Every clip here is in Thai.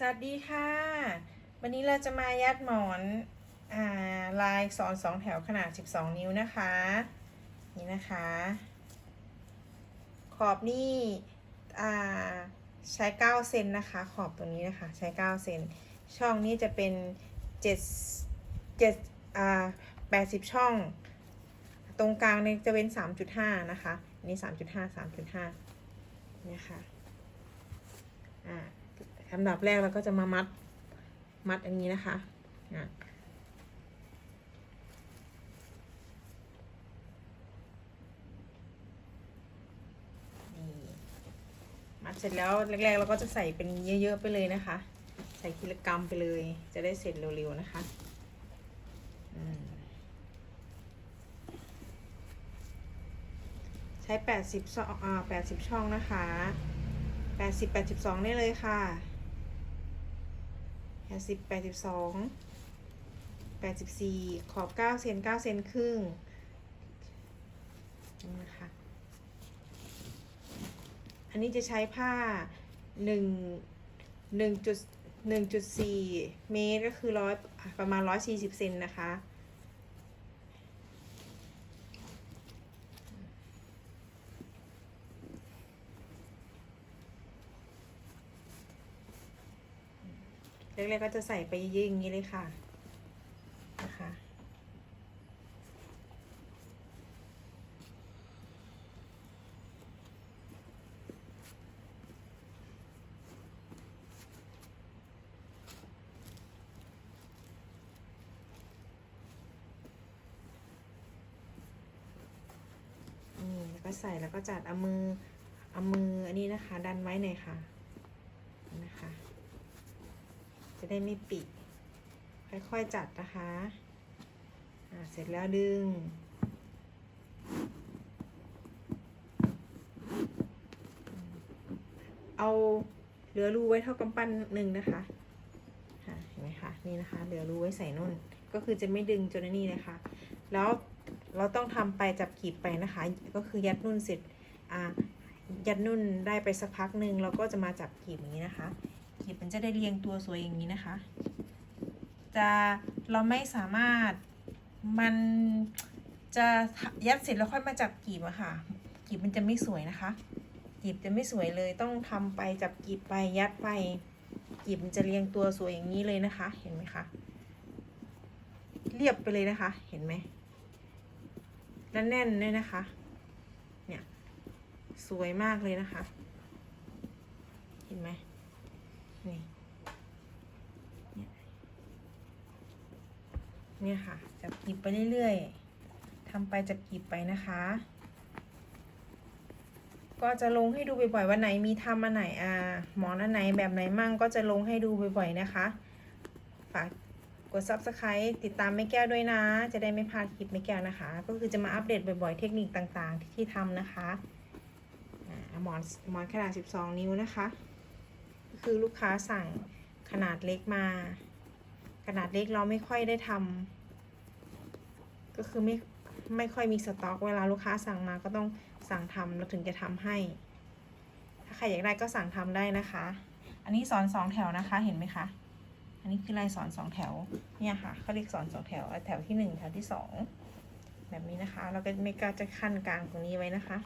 สวัสดีค่ะ วันนี้เราจะมายัดหมอนอ่าลายสอนสองแถวขนาด 12 นิ้วนะคะ นี่นะคะ ขอบนี่อ่าใช้ 9 เซนนะคะ ขอบตรงนี้นะคะ ใช้ 9 เซน ช่องนี้จะเป็น7 7อ่า80 ช่อง ตรงกลางเนี่ยจะเป็น 3.5 นะคะ นี่ 3.5 3.5นี่ค่ะ อ่า อันดับแรกเราก็จะมามัดมัดอันนี้นะคะนี่มัดเสร็จแล้วแรกๆ เราก็จะใส่เป็นเยอะๆไปเลยนะคะ ใส่กิโลกรัมไปเลย จะได้เสร็จเร็วๆนะคะใช้แปดสิบช่องอ่าแปดสิบช่องนะคะแปดสิบแปดสิบสองได้เลยค่ะ แปดสิบแปดสิบสองแปดสิบสี่ขอบเก้าเซนเก้าเซนครึ่งนี่นะคะอันนี้จะใช้ผ้าหนึ่งหนึ่งจุดหนึ่งจุดสี่เมตรก็คือร้อยประมาณร้อยสี่สิบเซนนะคะ แรกๆก็จะใส่ไปเยอะอย่างนี้เลยค่ะนะคะนี่แล้วก็ใส่แล้วก็จัดเอามือเอามืออันนี้นะคะ ดันไว้หน่อยค่ะนะคะ ได้ไม่ปิด ค่อยๆจัดนะคะอ่าเสร็จแล้วดึง เอาเหลือรูไว้เท่ากำปั้นหนึ่งนะคะะเห็นไหมคะนี่นะคะเหลือรูไว้ใส่นุ่น ก็คือจะไม่ดึงจนนี่นะคะแล้วเราต้องทำไปจับกีบไปนะคะ ก็คือยัดนุ่นเสร็จอ่ายัดนุ่นได้ไปสักพักหนึ่งเราก็จะมาจับกีบอย่างนี้นะคะ กีบมันจะได้เรียงตัวสวยอย่างนี้นะคะ จะเราไม่สามารถมันจะยัดเสร็จแล้วค่อยมาจับกีบอะค่ะ กีบมันจะไม่สวยนะคะ กีบจะไม่สวยเลยต้องทำไปจับกีบไปยัดไป กีบมันจะเรียงตัวสวยอย่างนี้เลยนะคะ เห็นไหมคะเรียบไปเลยนะคะ เห็นไหมและแน่นเลยนะคะ เนี่ย สวยมากเลยนะคะ เห็นไหม นี่เนี่ยค่ะ จับกีบไปเรื่อยๆทำไปจับกีบไปนะคะ ก็จะลงให้ดูบ่อยๆวันไหนมีทำอันไหนอ่าหมอนอันไหนแบบไหนมั่งก็จะลงให้ดูบ่อยๆนะคะ ฝากกด subscribe ติดตามแม่แก้วด้วยนะ จะได้ไม่พลาดคลิปแม่แก้วนะคะ ก็คือจะมาอัปเดตบ่อยๆ เทคนิคต่างๆ ที่ที่ทำนะคะอ่าหมอนหมอนขนาด 12 นิ้วนะคะ คือลูกค้าสั่งขนาดเล็กมา ขนาดเล็กเราไม่ค่อยได้ทำก็คือไม่ไม่ค่อยมีสต็อก เวลาลูกค้าสั่งมาก็ต้องสั่งทำเราถึงจะทำให้ ถ้าใครอยากได้ก็สั่งทำได้นะคะ อันนี้สอนสองแถวนะคะเห็นไหมคะ อันนี้คือลายสอนสองแถวเนี่ยค่ะเขาเรียกสอนสองแถวแถวที่หนึ่งแถวที่สองแบบนี้นะคะ เราก็ไม่กล้าจะขั้นกลางตรงนี้ไว้นะคะ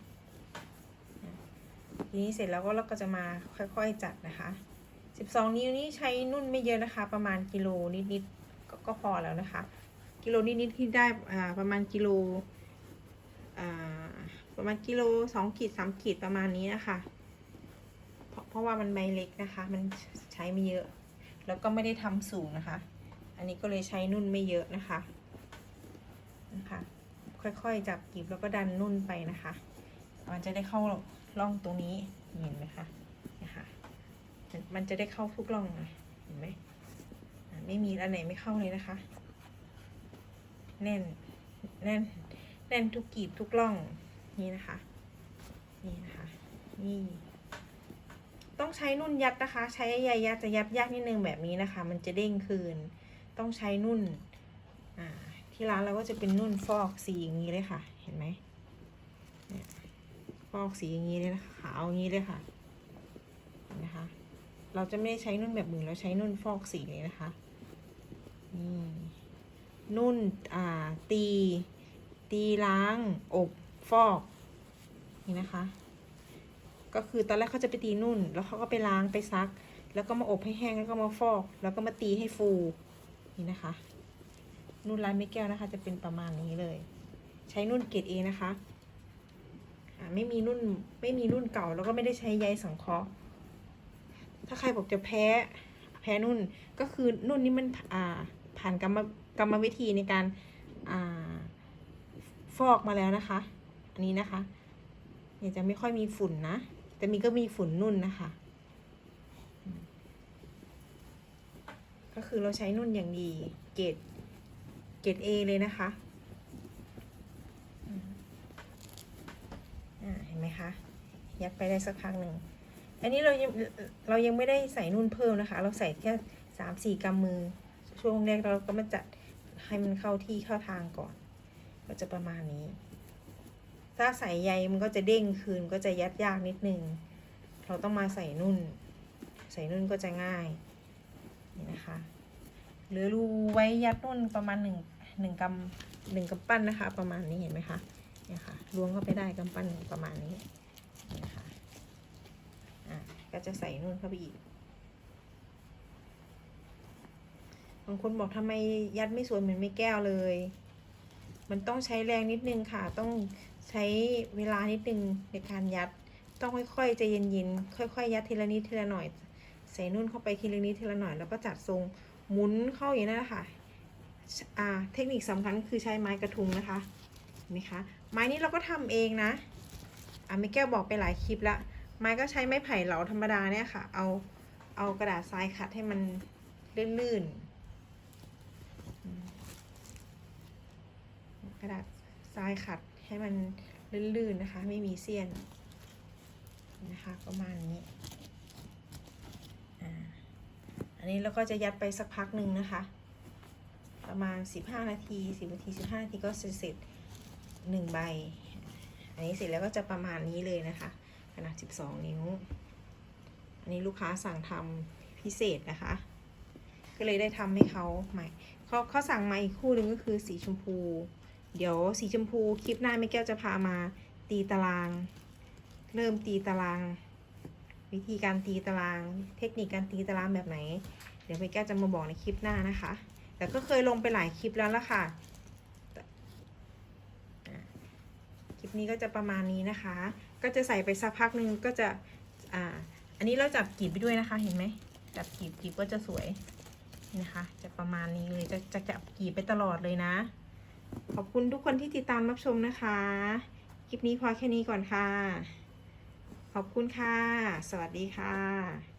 ทีนี้เสร็จแล้วก็เราก็จะมาค่อยๆจัดนะคะ 12 นิ้วนี้ใช้นุ่นไม่เยอะนะคะ ประมาณกิโลนิดๆกก็พอแล้วนะคะ กิโลนิดๆที่ได้ประมาณกิโลประมาณกิโลสองขีดสามขีดประมาณนี้นะคะเพราะเพราะว่ามันใบเล็กนะคะ มันใช้ไม่เยอะ แล้วก็ไม่ได้ทำสูงนะคะ อันนี้ก็เลยใช้นุ่นไม่เยอะนะคะนะคะ ค่อยๆจับกีบแล้วก็ดันนุ่นไปนะคะ มันจะได้เข้า ร่องตรงนี้เห็นไหมคะนะคะมันมันจะได้เข้าทุกร่องเห็นไหมไม่มีอันไหนไม่เข้าเลยนะคะ แน่นแน่นแน่นทุกกีบทุกร่องนี่นะคะนี่นะคะนี่ต้องใช้นุ่นยัดนะคะ ใช้ใยยัดจะยัดยากนิดนึงแบบนี้นะคะ มันจะเด้งคืน ต้องใช้นุ่นที่ร้านเราก็จะเป็นนุ่นฟอกสีอย่างนี้เลยค่ะ เห็นไหม ฟอกสีอย่างนี้เลยนะคะขาวอย่างนี้เลยค่ะนไหมคะ เราจะไม่ได้ใช้นุ่นแบบมือเราใช้นุ่นฟอกสีเลยนะคะนี่นุ่นอ่าตี ตีล้าง อบฟอกนี่นะคะ ก็คือตอนแรกเขาจะไปตีนุ่น แล้วเขาก็ไปล้างไปซัก แล้วก็มาอบให้แห้งแล้วก็มาฟอก แล้วก็มาตีให้ฟูนี่นะคะ นุ่นลายไม่แก้วนะคะ จะเป็นประมาณนี้เลย ใช้นุ่นเกรดเอนะคะ ไม่มีนุ่นไม่มีนุ่นเก่า แล้วก็ไม่ได้ใช้ใยสังเคราะห์ ถ้าใครบอกจะแพ้แพ้นุ่นก็คือนุ่นนี้มันอ่าผ่านกรรมกรรมวิธีในการอ่าฟอกมาแล้วนะคะ อันนี้นะคะเนี่ยจะไม่ค่อยมีฝุ่นนะ แต่มีก็มีฝุ่นนุ่นนะคะ ก็คือเราใช้นุ่นอย่างดีเกรดเกรดเอเลยนะคะอืมอ่าเห็น ไหมคะ ยัดไปได้สักพักหนึ่ง อันนี้เรายังเรายังไม่ได้ใส่นุ่นเพิ่มนะคะ เราใส่แค่สามสี่กำมือ ช่วงแรกเราก็มาจัดให้มันเข้าที่เข้าทางก่อน ก็จะประมาณนี้ ถ้าใส่ใยมันก็จะเด้งคืนก็จะยัดยากนิดนึง เราต้องมาใส่นุ่น ใส่นุ่นก็จะง่าย นี่นะคะเหลือรูไว้ยัดนุ่นประมาณหนึ่งหนึ่งกำหนึ่งกำปั้นนะคะ ประมาณนี้เห็นไหมคะ เนี่ยค่ะล้วงเข้าไปได้กำปั้นประมาณนี้นี่นะคะอะก็จะใส่นู่นเข้าไปอีกบางคนบอกทำไมยัดไม่สวยเหมือนไม่แก้วเลย มันต้องใช้แรงนิดนึงค่ะ ต้องใช้เวลานิดนึงในการยัด ต้องค่อยๆใจเย็นๆ ค่อยๆ ยัดทีละนิดทีละหน่อย ใส่นุ่นเข้าไปทีละนิดทีละหน่อย แล้วก็จัดทรงหมุนเข้าอย่างนั้นนะคะอ่า เทคนิคสำคัญคือใช้ไม้กระทุงนะคะเห็นไหมคะ ไม้นี้เราก็ทำเองนะอะม่แก้วบอกไปหลายคลิปละไม้ก็ใช้ไม้ไผ่เหลาธรรมดาเนี่ยค่ะ เอาเอากระดาษทรายขัดให้มันลื่นๆกระดาษทรายขัดให้มันลื่นๆนะคะ ไม่มีเสี้ยนนะคะประมาณนี้อันนี้เราก็จะยัดไปสักพักหนึ่งนะคะ ประมาณ 15 นาที 10 นาที 15 นาทีก็เสร็จ หนึ่งใบ อันนี้เสร็จแล้วก็จะประมาณนี้เลยนะคะ ขนาด 12 นิ้ว อันนี้ลูกค้าสั่งทำพิเศษนะคะ ก็เลยได้ทำให้เขาใหม่เขาเขาสั่งมาอีกคู่หนึ่งก็คือสีชมพู เดี๋ยวสีชมพูคลิปหน้าแม่แก้วจะพามาตีตาราง เริ่มตีตาราง วิธีการตีตาราง เทคนิคการตีตารางแบบไหน เดี๋ยวแม่แก้วจะมาบอกในคลิปหน้านะคะ แต่ก็เคยลงไปหลายคลิปแล้วละค่ะ คลิป นี้ก็จะประมาณนี้นะคะ ก็จะใส่ไปสักพักนึงก็จะอ่าอันนี้เราจับกีบไปด้วยนะคะเห็นไหมจับกีบกีบก็จะสวยนี่นะคะ จะประมาณนี้เลยจะจะจับกีบไปตลอดเลยนะ ขอบคุณทุกคนที่ติดตามรับชมนะคะคลิปนี้พอแค่นี้ก่อนค่ะ ขอบคุณค่ะ สวัสดีค่ะ